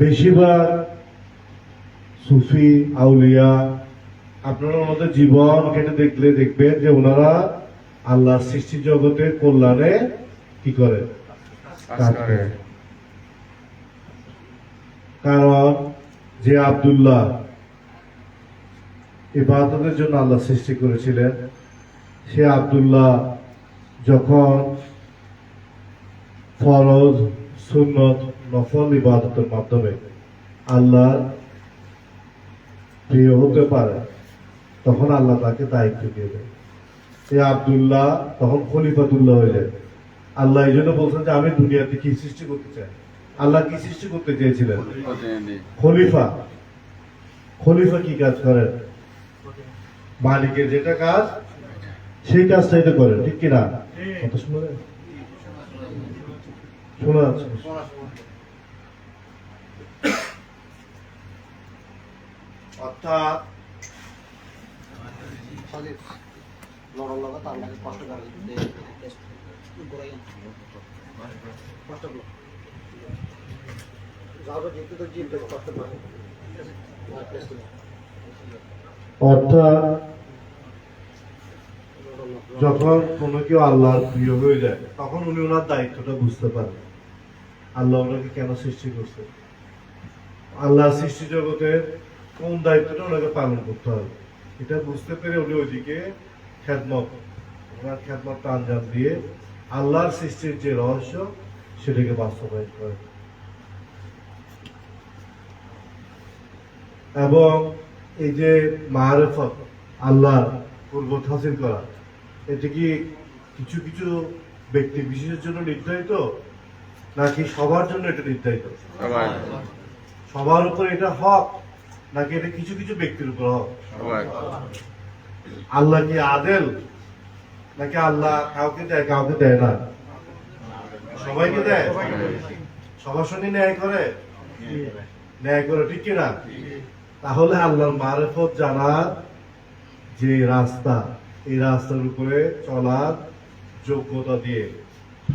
বেশিরভাগ সুফি, আউলিয়া, আপনারা ওনাদের জীবন কেটে দেখলে দেখবেন যে ওনারা আল্লাহ সৃষ্টি জগতের কল্যাণে কি করে। কারণ যে আব্দুল্লাহ ইবাদতের জন্য আল্লাহ সৃষ্টি করেছিলেন, সে আব্দুল্লাহ যখন ফরজ, সুন্নত নফল ইবাদতের মাধ্যমে আল্লাহ প্রিয় হতে পারে তখন আল্লাহ তাকে দায়িত্ব দিয়ে দেয় এই আব্দুল্লাহ তখন খলিফাতুল্লাহ হয়ে যায় আল্লাহ এই জন্য বলছেন যে আমি দুনিয়াতে কি সৃষ্টি করতে চাই? আল্লাহ কি সৃষ্টি করতে চেয়েছিলেন? খলিফা। খলিফা কি কাজ করেন? মালিকের যেটা কাজ সেই কাজটাই তো করেন ঠিক কিনা? কথা শুনে শোনা যাচ্ছে। অর্থাৎ যেতে তো করে অর্থাৎ যখন কোনো কেউ আল্লাহর প্রিয় হয়ে যায়, তখন উনি ওনার দায়িত্বটা বুঝতে পারেন আল্লাহ ওনাকে কেন সৃষ্টি করছে? আল্লাহ সৃষ্টি জগতের কোন দায়িত্বটা ওনাকে পালন করতে হবে? এটা বুঝতে পেরে উনি ওইদিকে খ্যাতমত ওনার খ্যাতমতটা আঞ্জাম দিয়ে আল্লাহর সৃষ্টির যে রহস্য সেটাকে বাস্তবায়ন করে এবং এই যে মারেফত আল্লাহ পূর্ব হাসিল করা এটা কি কিছু কিছু ব্যক্তি বিশেষের জন্য নির্ধারিত? নাকি সবার জন্য এটা নির্ধারিত? সবার উপর এটা হক? নাকি এটা কিছু কিছু ব্যক্তির উপর হক আল্লাহ কি আদেল? নাকি আল্লাহ কাউকে দেয় কাউকে দেয় না? সবাইকে দেয়? সবার সঙ্গে ন্যায় করে? ন্যায় করে ঠিক কিনা? তাহলে আল্লাহর মারেফত জানার যে রাস্তা এই রাস্তার উপরে চলার যোগ্যতা দিয়ে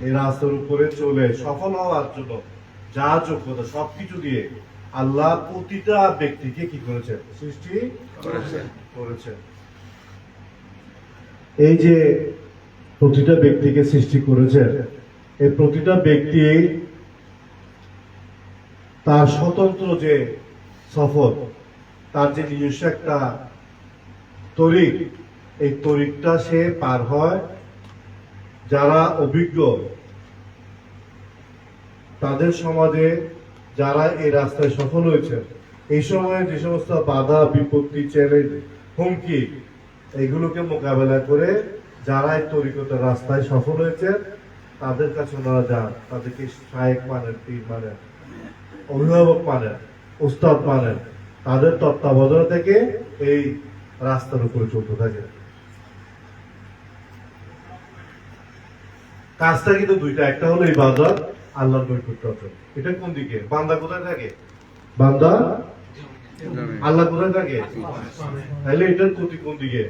এই রাস্তার উপরে চলে সফল হওয়ার জন্য যা যোগ্যতা সবকিছু দিয়ে আল্লাহ প্রতিটা ব্যক্তিকে কি করেছেন? সৃষ্টি করেছেন। এই যে প্রতিটা ব্যক্তিকে সৃষ্টি করেছেন, এই প্রতিটা ব্যক্তি তার স্বতন্ত্র যে সফর, তার যে নিজস্ব একটা তরিক, এই তরিকটা সে পার হয়। যারা অভিজ্ঞ, তাদের সমাজে যারা এই রাস্তায় সফল হয়েছে, এই সময়ে যে সমস্ত বাধা, বিপত্তি, চ্যালেঞ্জ, হুমকি, এগুলোকে মোকাবেলা করে যারা এই তরিকতার রাস্তায় সফল হয়েছে, তাদের কাছে ওনারা যান। তাদেরকে শায়েক মানেন, পীর মানেন, অভিভাবক মানেন, উস্তাদ মানেন। তাদের তত্ত্বাবধানে থেকে এই রাস্তার উপরে চলতে থাকে। কাজটা কিন্তু দুইটা, একটা হলো এই বাজার আল্লাহর নৈকট্য অর্জন এটা কোন দিকে? বান্দা কোথায় থাকে? বান্দা? আল্লাহ কোথায় থাকে? তাহলে এটার ক্ষতি কোন দিকে?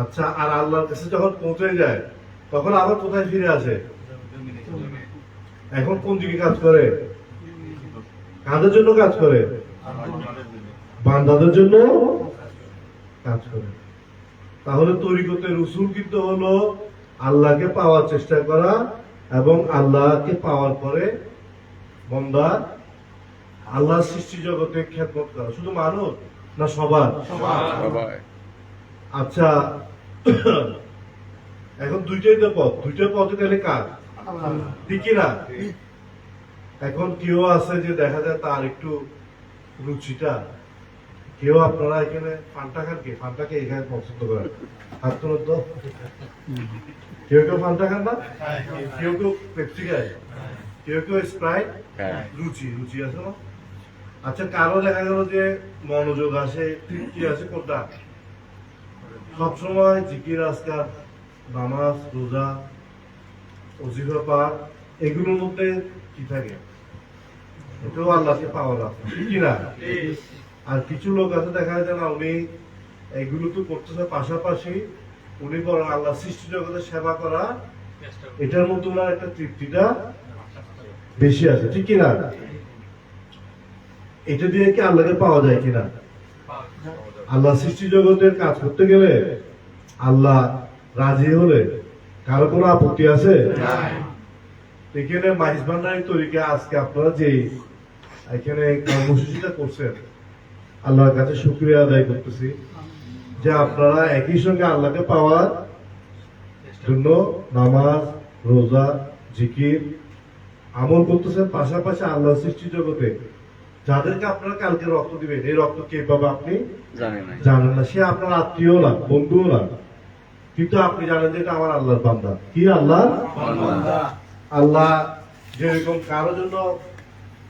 আচ্ছা আর আল্লাহর কাছে যখন পৌঁছে যায় তখন আবার কোথায় ফিরে আসে? এখন কোন দিকে কাজ করে? কাদের জন্য কাজ করে? বান্দাদের জন্য কাজ করে। তাহলে তরিকতের উসুল কিন্তু হলো আল্লাহকে পাওয়ার চেষ্টা করা এবং আল্লাহকে পাওয়ার পরে বন্দা আল্লাহ সৃষ্টি জগতে খেদমত করা। শুধু মানুষ না সবার? আচ্ছা এখন দুইটাই তো পথ। দুইটা পথে গেলে কাজ ঠিক না এখন কেউ আছে যে দেখা যায় তার একটু রুচিটা কেউ আপনারা এখানে ফান্টা খান কে? ফান্টাকে এখানে পছন্দ করেন? হাত তোলেন তো। কেউ কেউ ফান্টা খান না? কেউ কেউ পেপসি খায়। কেউ কেউ স্প্রাইট হ্যাঁ। রুচি রুচি আছে না? আচ্ছা কারও দেখা গেল যে মনোযোগ আসে তৃপ্তি আছে কোনটা? সবসময় জিকির আজকার নামাজ রোজা অজিফা পাঠ এগুলোর মধ্যে কি থাকে? এটাও আল্লাহকে পাওয়া ঠিক কি না? আর কিছু লোক আছে, দেখা যায় না উনি এগুলো তো করতেছে পাশাপাশি উনি বলেন, আল্লাহ সৃষ্টি জগতের সেবা করা, এটার মধ্যে ওনার একটা তৃপ্তিটা বেশি আছে। ঠিক কি না এটা দিয়ে কি আল্লাহকে পাওয়া যায় কিনা? আল্লাহ সৃষ্টি জগতের কাজ করতে গেলে আল্লাহ রাজি হলে কারও কোনো আপত্তি আছে? এখানে মাইজ ভান্ডারি তরিকা আজকে আপনারা যে এখানে কর্মসূচিটা করছেন আল্লাহর কাছে শুক্রিয়া আদায় করতেছি যে আপনারা একই সঙ্গে আল্লাহকে পাওয়ার জন্য নামাজ রোজা জিকির আমল করতেছেন পাশাপাশি আল্লাহ সৃষ্টি জগতে। যাদেরকে আপনারা কালকে রক্ত দিবেন এই রক্ত কে পাবে আপনি? জানি জানেন না। সে আপনার আত্মীয় না বন্ধুও না। কিন্তু আপনি জানেন যে এটা আমার আল্লাহর বান্দা। কি আল্লাহ? আল্লাহ যেরকম কারোর জন্য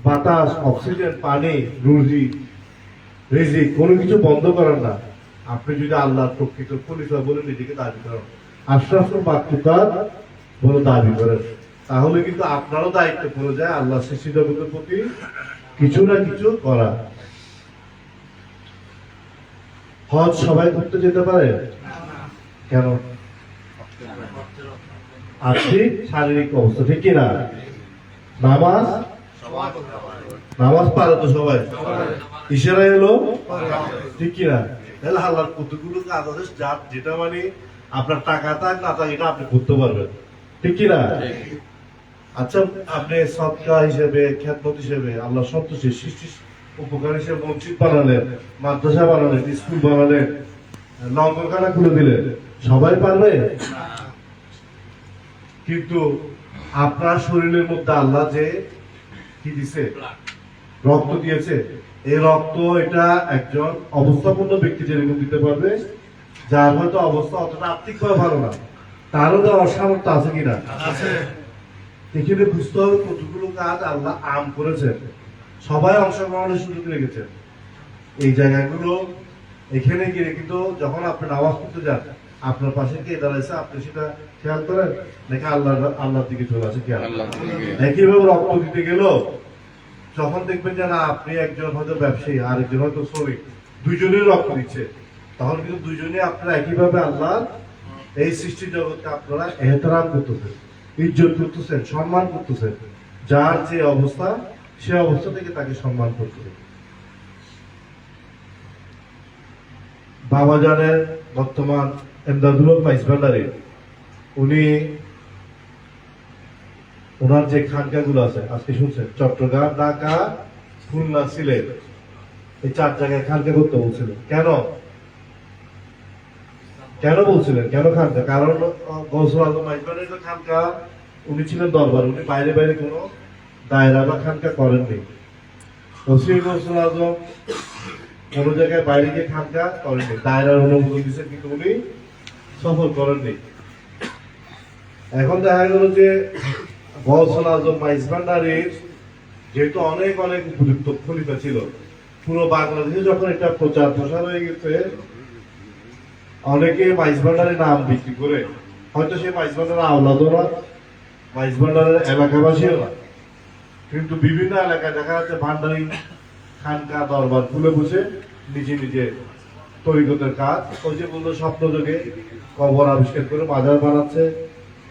বাতাস অক্সিজেন পানি রুজি রিজিক, কোনো কিছু বন্ধ করেন না। আপনি যদি আল্লাহর প্রকৃত খলিফা বলে নিজেকে দাবি করেন আশ্বাস বাক্যকার বলে দাবি করেন তাহলে কিন্তু আপনারও দায়িত্ব পড়ে যায় আল্লাহ সৃষ্টি জগতের প্রতি কিছু না কিছু করা। হজ সবাই করতে যেতে পারে? কেন? আর্থিক, শারীরিক অবস্থা ঠিক কিনা? নামাজ? নামাজ পারে তো সবাই। ইশারাই হলো ঠিক কিনা? তাহলে আল্লাহর কতগুলো কাজ আছে যা যেটা মানে আপনার টাকা থাক, না থাক, এটা আপনি করতে পারবেন। ঠিক কিনা? আচ্ছা আপনি সৎকা হিসেবে খ্যাতমত হিসেবে আল্লাহ সন্তুষ্টি, সৃষ্টি উপকার হিসেবে মসজিদ বানালেন, মাদ্রাসা বানালেন, স্কুল বানালেন লঙ্কাখানা খুলে দিলেন, সবাই পারবে? কিন্তু আপনার শরীরের মধ্যে আল্লাহ যে কি দিছে? রক্ত দিয়েছে? এই রক্ত এটা একজন অবস্থাপন্ন ব্যক্তি যেরকম দিতে পারবে যার হয়তো অবস্থা অতটা আর্থিকভাবে ভালো না। তারও তো অসামর্থ্য আছে কিনা? এখানে বুঝতে হবে কতগুলো কাজ আল্লাহ আম করেছেন। সবাই অংশগ্রহণের সুযোগ রেখেছেন। এই জায়গাগুলো এখানে গিয়ে কিন্তু যখন আপনি নামাজ করতে যান আপনার পাশে কে দাঁড়াইছে? আপনি সেটা খেয়াল করেন? নাকি আল্লাহ আল্লাহর দিকে চলে আসে খেয়াল একইভাবে রক্ত দিতে গেল যখন দেখবেন যে না, আপনি একজন হয়তো ব্যবসায়ী আর একজন হয়তো শ্রমিক দুইজনেই রক্ত দিচ্ছে, তখন কিন্তু দুইজনে আপনারা একইভাবে আল্লাহ এই সৃষ্টি জগৎকে আপনারা এহতরাম করতেছেন, ইজ্জত করতেছেন, সম্মান করতেছেন। যার যে অবস্থা, সে অবস্থা থেকে তাকে সম্মান করতেছেন। বাবা জানের বর্তমান এমদাদুল মাইস ভান্ডারী, উনি ওনার যে খানকা গুলো আছে, আজকে শুনছেন, চট্টগ্রাম, ঢাকা, খুলনা, সিলেট, এই চার জায়গায় খানকা করতে বলছিলেন। কেন? কেন বলছিলেন? কেন খানকা? কারণ গৌসুল আজম খানকা, উনি ছিলেন দরবার, উনি বাইরে বাইরে কোনো দায়রা বা খানকা করেননি। তসির গৌসুল আজম কোন জায়গায় বাইরে গিয়ে খানকা করেননি। দায়রার অনুমোদন দিয়েছেন কিন্তু উনি সফল করেননি। এখন দেখা গেল যে গৌসল আজম মাইজ ভান্ডারীর যেহেতু অনেক অনেক উপযুক্ত খলিফা ছিল, পুরো বাংলাদেশে যখন এটা প্রচার প্রসার হয়ে গেছে, অনেকে মাইজ ভান্ডারের নাম বিক্রি করে, হয়তো সে মাইজ ভান্ডারের আওলাদও না মাইজ ভান্ডারের এলাকাবাসীও না। কিন্তু বিভিন্ন এলাকায় দেখা যাচ্ছে ভান্ডারি খানকা দরবার খুলে বসে নিজে নিজে তরিকতের কাজ, ওই যে বলল স্বপ্ন যোগে কবর আবিষ্কার করে মাজার বানাচ্ছে।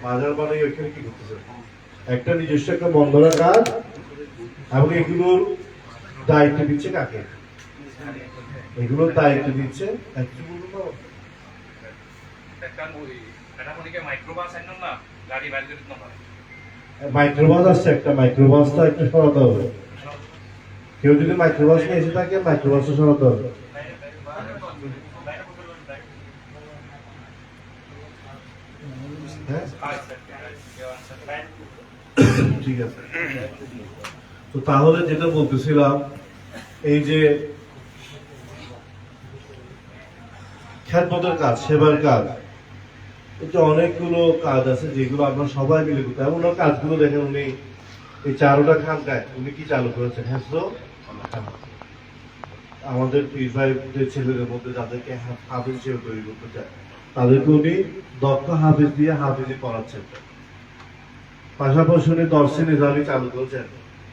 মাজার বানাই ওইখানে কি করতেছে? একটা নিজস্ব একটা বন্ধ কাজ, এবং এগুলোর দায়িত্ব দিচ্ছে কাকে? এগুলোর দায়িত্ব দিচ্ছে মাইক্রোবাস মাইক্রোবাস আসছে, একটা সরাতে হবে। কেউ যদি মাইক্রোবাস নিয়ে এসে থাকে মাইক্রোবাসটা সরাতে হবে। হ্যাঁ? ঠিক আছে। তো তাহলে যেটা বলতেছিলাম, এই যে খ্যাতমতের কাজ, সেবার কাজ যে অনেকগুলো কাজ আছে যেগুলো আমরা সবাই মিলে করতে এমন কাজগুলো দেখেন উনি এই চারোটা খানকায় উনি কি চালু করেছেন? হ্যাঁ? আমাদের যে ছেলেদের মধ্যে যাদেরকে হাফিজ হিসেবে তৈরি করতে চায়, তাদেরকে উনি দক্ষ হাফিজ দিয়ে হাফিজি করাচ্ছেন পাশাপাশি উনি দর্শী নিজামি চালু করেছেন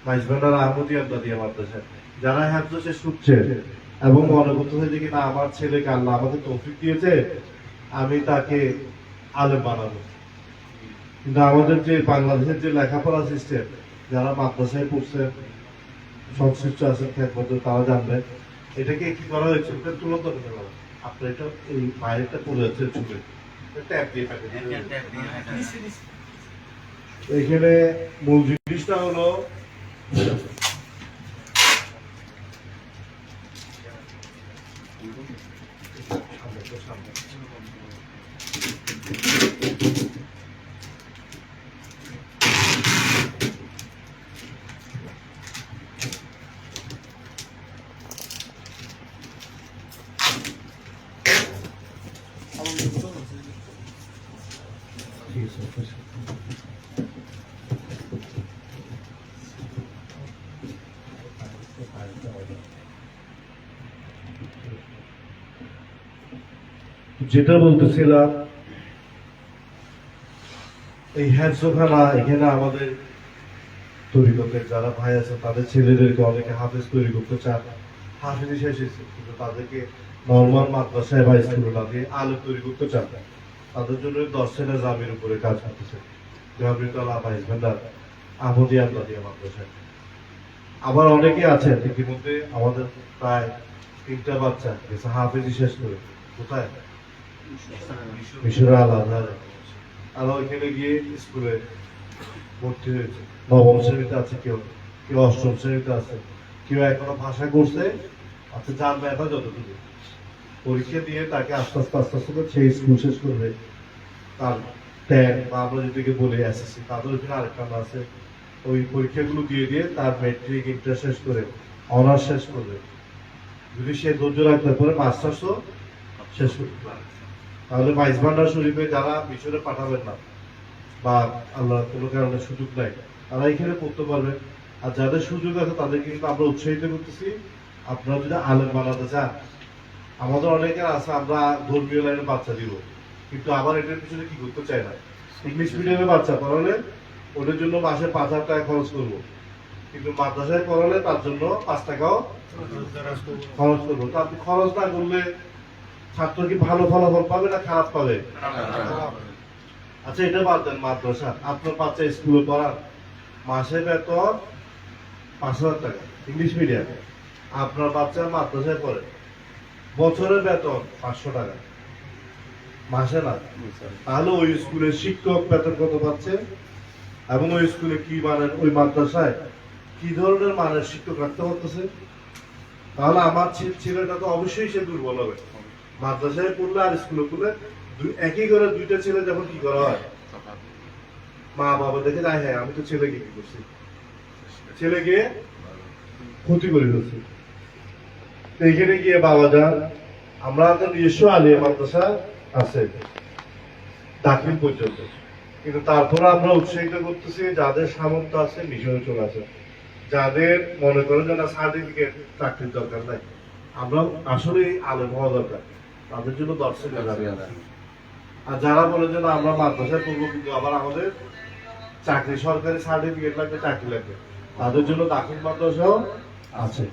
মাইজবান্ডার আহমদি আড্ডা দিয়ে মাদ্রাসা যারা হ্যাফজ সে শুনছে এবং মনে করতেছে যে কিনা আমার ছেলেকে আল্লাহ আমাকে তৌফিক দিয়েছে, আমি তাকে আলেম বানাবো। কিন্তু আমাদের যে বাংলাদেশের যে লেখাপড়া সিস্টেম যারা মাদ্রাসায় পড়ছে, সংশ্লিষ্ট আছেন খ্যাত তারা জানবেন এটাকে কি করা হয়েছে? এটা তুলন্ত করতে পারো। আপনার এটা এই বাইরেটা পড়ে যাচ্ছে চুলে ট্যাপ দিয়ে প্যাকেট এখানে মূল জিনিসটা হলো সামনে, সামনে। ঠিক আছে, ঠিক আছে। যেটা বলতেছিলাম, এই হ্যান্ডসোখানা এখানে আমাদের তরিকতের যারা ভাই আছে, তাদের ছেলেদেরকে অনেকে হাফেজ তৈরি করতে চান হাফেজ শেষ কিন্তু তাদেরকে নর্মাল মাদ্রাসায় বা স্কুলে না দিয়ে আলো তৈরি করতে চান তাদের জন্য দর্শনের জামির উপরে কাজ করতেছে। জহাবৃতল আবাইজ ভান্ডার, আহমদিয়া আল্লাদিয়া মাদ্রাসায়। আবার অনেকে আছেন ইতিমধ্যে আমাদের প্রায় তিনটা বাচ্চা গেছে হাফেজি শেষ করে। কোথায়? মিশরে আল আজহার ওইখানে গিয়ে স্কুলে ভর্তি হয়েছে। নবম শ্রেণীতে আছে কেউ। কেউ অষ্টম শ্রেণীতে আছে। কেউ এখনও ভাষা করছে। আপনি যার ব্যথা যতটুকু। পরীক্ষা দিয়ে তাকে আস্তে আস্তে আস্তে আস্তে সেই স্কুল শেষ করবে। তার ট্যাগ বা আমরা যেটাকে বলি এসএসসি তাদের ওখানে আরেকটা আছে। ওই পরীক্ষাগুলো দিয়ে দিয়ে তার মেট্রিক ইন্টার শেষ করে অনার্স শেষ করবে। যদি সে ধৈর্য রাখতে পারে মাস্টার্সও শেষ করতে পারে। তাহলে মাইজ ভান্ডার শরীফে যারা মিশরে পাঠাবেন না বা আল্লাহ কোনো কারণে সুযোগ নাই তারা এখানে পড়তে পারবে। আর যাদের সুযোগ আছে তাদেরকে কিন্তু আমরা উৎসাহিত করতেছি। আপনারা যদি আলেম বানাতে চান আমাদের অনেকের আছে আমরা ধর্মীয় লাইনে বাচ্চা দিব কিন্তু আবার এটার পিছনে কি করতে চাই না? ইংলিশ মিডিয়ামে বাচ্চা পড়ালে ওদের জন্য মাসে পাঁচ হাজার টাকা খরচ করব। কিন্তু মাদ্রাসায় পড়ালে তার জন্য পাঁচ টাকাও খরচ করব। তো আপনি খরচ না করলে ছাত্র কি ভালো ফলাফল পাবে না খারাপ পাবে? আচ্ছা এটা বাদ দেন মাদ্রাসা। আপনার বাচ্চা স্কুলে পড়ান মাসে বেতন পাঁচ হাজার টাকা, ইংলিশ মিডিয়ামে। আপনার বাচ্চা মাদ্রাসায় পড়ে, বছরের বেতন পাঁচশো টাকা। মাসে না? তাহলে ওই স্কুলের শিক্ষক বেতন কত পাচ্ছে? এবং ওই স্কুলে কি মানের, ওই মাদ্রাসায় কি ধরনের মানের শিক্ষক রাখতে পারতেছে? তাহলে আমার ছেলেটা তো অবশ্যই সে দুর্বল হবে। মাদ্রাসায় পড়লে আর স্কুলে পড়লে একই করে দুইটা ছেলে যখন কি করা হয়? মা বাবা দেখে যায় হ্যাঁ আমি তো ছেলেকে কি করছি? ছেলেকে ক্ষতি করে ফেলছি। এখানে গিয়ে বাবা যান আমরা তো নিজস্ব আলিয়া মাদ্রাসা আছে। দাখিল পর্যন্ত। কিন্তু তারপরে আমরা উৎসাহিত করতেছি, যাদের সামর্থ্য আছে, মিশনে চলে আসে। যাদের মনে করেন যে সার্টিফিকেট চাকরির দরকার নাই। আমরা আসলে আলো হওয়া দরকার। তাদের জন্য দর্শক আর যারা বলে যে আমরা মাদ্রাসায় পড়ব কিন্তু আবার আমাদের চাকরি সরকারি সার্টিফিকেট লাগবে চাকরি লাগবে। তাদের জন্য দাখিল মাদ্রাসাও আছে।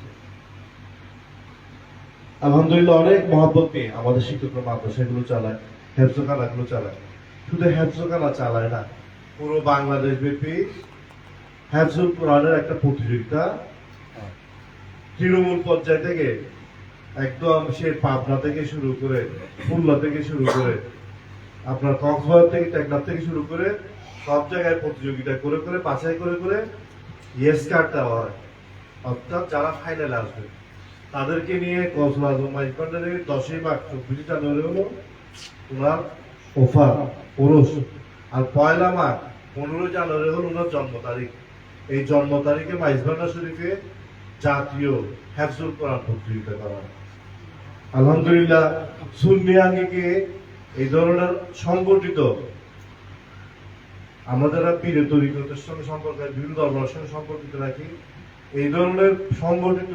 আলহামদুলিল্লাহ অনেক মহব্বত নিয়ে আমাদের শিক্ষকরা মাদ্রাসাগুলো চালায় হেফজখানাগুলো চালায়। শুধু হেফজখানা চালায় না পুরো বাংলাদেশ ব্যাপী হেফজুল কোরআনের একটা প্রতিযোগিতা তৃণমূল পর্যায় থেকে একদম সে পাবনা থেকে শুরু করে খুলনা থেকে শুরু করে আপনার কক্সবাজার থেকে টেকনাফ থেকে শুরু করে সব জায়গায় প্রতিযোগিতা করে করে, বাছাই করে করে ইয়েস কার্ড দেওয়া হয়। অর্থাৎ যারা ফাইনালে আসবে, তাদেরকে নিয়ে কক্সবাজার আজম মাইজবান্ডারের দশই মার্চ, চব্বিশে জানুয়ারি হলো ওনার ওফা ওরস। আর পয়লা মার্চ, পনেরোই জানুয়ারি হলো ওনার জন্ম তারিখ। এই জন্ম তারিখে মাইজবান্ডার শরীফে জাতীয় হ্যাফজুল কোরআন প্রতিযোগিতা করা হয়। আলহামদুলিল্লাহ, সুন্নি আঙ্গিকে এই ধরনের সংগঠিত আমাদের পীর তরিকতের সঙ্গে সম্পর্ক, বিভিন্ন ধর্মের সঙ্গে সম্পর্কিত রাখি এই ধরনের সংগঠিত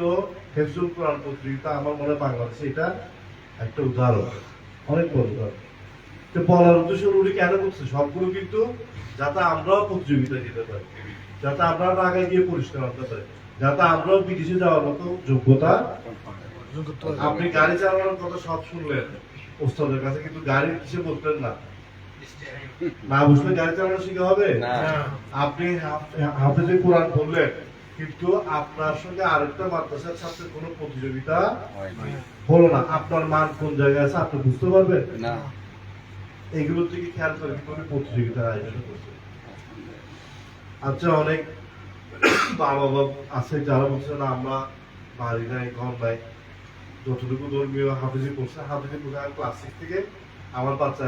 হেফজুল কোরআন প্রতিযোগিতা আমার মনে হয় বাংলাদেশে এটা একটা উদাহরণ, অনেক বড়। উদাহরণ তো বলার উদ্দেশ্য উনি কেন করছে? সবগুলো কিন্তু যাতে আমরাও প্রতিযোগিতা দিতে পারি, যাতে আমরা আগে গিয়ে পরিষ্কার আনতে পারি, যাতে আমরাও বিদেশে যাওয়ার মতো যোগ্যতা আপনি গাড়ি চালানোর কথা সব শুনলেন। ওস্তাদের কাছে কিন্তু গাড়ি কিসে বলতেন না। না বুঝলে গাড়ি চালানো শিখে হবে? আপনি হাফেজে কোরআন বললেন কিন্তু আপনার সঙ্গে আরেকটা মাদ্রাসার ছাত্রের কোনো প্রতিযোগিতা হলো না। আপনার মান কোন জায়গায় আছে আপনি বুঝতে পারবেন? না। এগুলোর দিকে খেয়াল করে কি করে প্রতিযোগিতার আয়োজন করছে। আচ্ছা অনেক বাবা বাবা আছে যারা বলছে না আমরা বাড়ি নাই ঘর নাই। যতটুকু ধর্মীয় হাফিজি করছে হাফিজি করছে ক্লাস সিক্স থেকে আমার বাচ্চা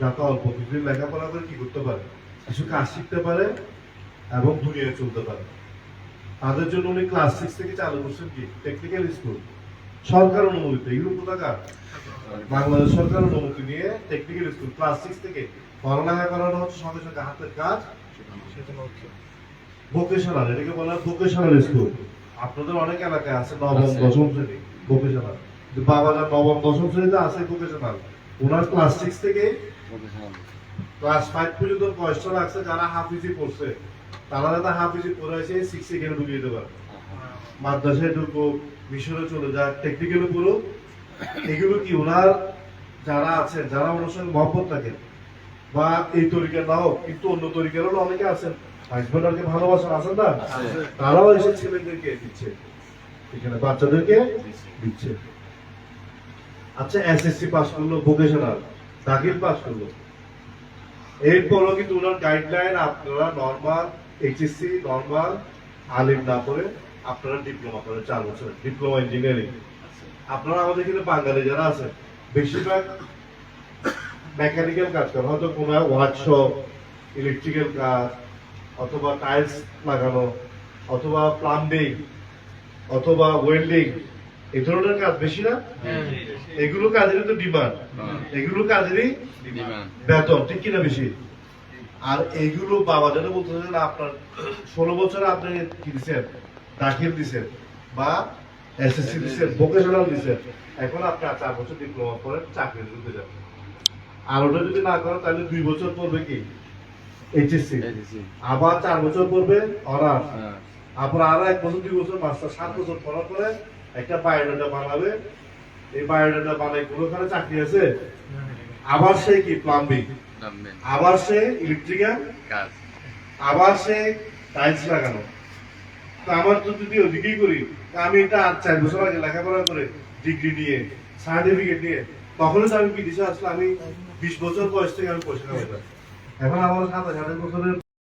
যাতে অল্প কিছুদিন লেখাপড়া করে কি করতে পারে? কিছু কাজ শিখতে পারে এবং দুনিয়ায় চলতে পারে। তাদের জন্য উনি ক্লাস সিক্স থেকে চালু করছেন কি? টেকনিক্যাল স্কুল সরকার অনুমোদিত এগুলো কোথাকার? বাংলাদেশ সরকার অনুমতি নিয়ে টেকনিক্যাল স্কুল ক্লাস সিক্স থেকে। পড়ালেখা করানো হচ্ছে সঙ্গে সঙ্গে হাতের কাজ। ভোকেশনাল এটাকে বলা হয় ভোকেশনাল স্কুল আপনাদের অনেক এলাকায় আছে নবম দশম শ্রেণি। ভোকেশনাল বাবা যার নবম দশম শ্রেণীতে আছে ভোকেশনাল ওনার ক্লাস সিক্স থেকে ক্লাস ফাইভ পর্যন্ত বয়সটা লাগছে যারা হাফিজি পড়ছে। তারা যাতে হাফিজি পড়ে এসে সিক্স ঢুকিয়ে দিতে পারে। মাদ্রাসায় ঢুকবো মিশরে চলে যাক টেকনিক্যাল পুরো এগুলো কি ওনার যারা আছেন যারা ওনার সঙ্গে মহব্বত থাকেন বা এই তরিকা নাও কিন্তু অন্য তরিকারও অনেকে আছেন। হাজবেন্ডকে ভালোবাসেন আছেন না? তারাও এসে ছেলেদেরকে দিচ্ছে। এখানে বাচ্চাদেরকে দিচ্ছে। আচ্ছা এসএসসি পাস করল ভোকেশনাল দাখিল পাস করল। এরপরও কিন্তু ওনার গাইডলাইন আপনারা নর্মাল এইচএসসি নর্মাল আলিম না করে আপনারা ডিপ্লোমা করেন, চার বছর ডিপ্লোমা ইঞ্জিনিয়ারিং আপনারা আমাদের এখানে বাঙালি যারা আছে, বেশিরভাগ মেকানিক্যাল কাজ করেন হয়তো কোনো ওয়ার্কশপ ইলেকট্রিক্যাল কাজ, অথবা টাইলস লাগানো, অথবা প্লাম্বিং অথবা ওয়েল্ডিং এই ধরনের কাজ বেশি না? এগুলো কাজেরই তো ডিমান্ড এগুলো কাজেরই বেতন ঠিক কিনা বেশি? আর এইগুলো বাবা যেন বলতেছে না আপনার ষোলো বছরে আপনি কি দিচ্ছেন দাখিল দিচ্ছেন বা এসএসসি দিচ্ছেন ভোকেশনাল দিচ্ছেন এখন আপনি চার বছর ডিপ্লোমা করে চাকরি ঢুকতে যাবেন। আর ওটা যদি না করেন তাহলে দুই বছর পড়বে কি? এইচএসসি আবার চার বছর পড়বে অনার্স তারপর আরও এক বছর দুই বছর মাস্টার সাত বছর পড়ার পরে একটা বায়োডাটা বানাবে। এই বায়োডাটা বানাই কোনো ওখানে চাকরি আছে? আবার সে কি? প্লাম্বিং। আবার সে ইলেকট্রিক্যাল আবার সে টাইলস লাগানো। তো আমার তো যদি ওদিকেই করি আমি এটা আর চার বছর আগে লেখাপড়া করে ডিগ্রি নিয়ে সার্টিফিকেট নিয়ে তখনই তো আমি বিদেশে আসলে আমি বিশ বছর বয়স থেকে আমি পয়সা কামাইতাম এখন আমার সাতাশ আঠাশ বছরের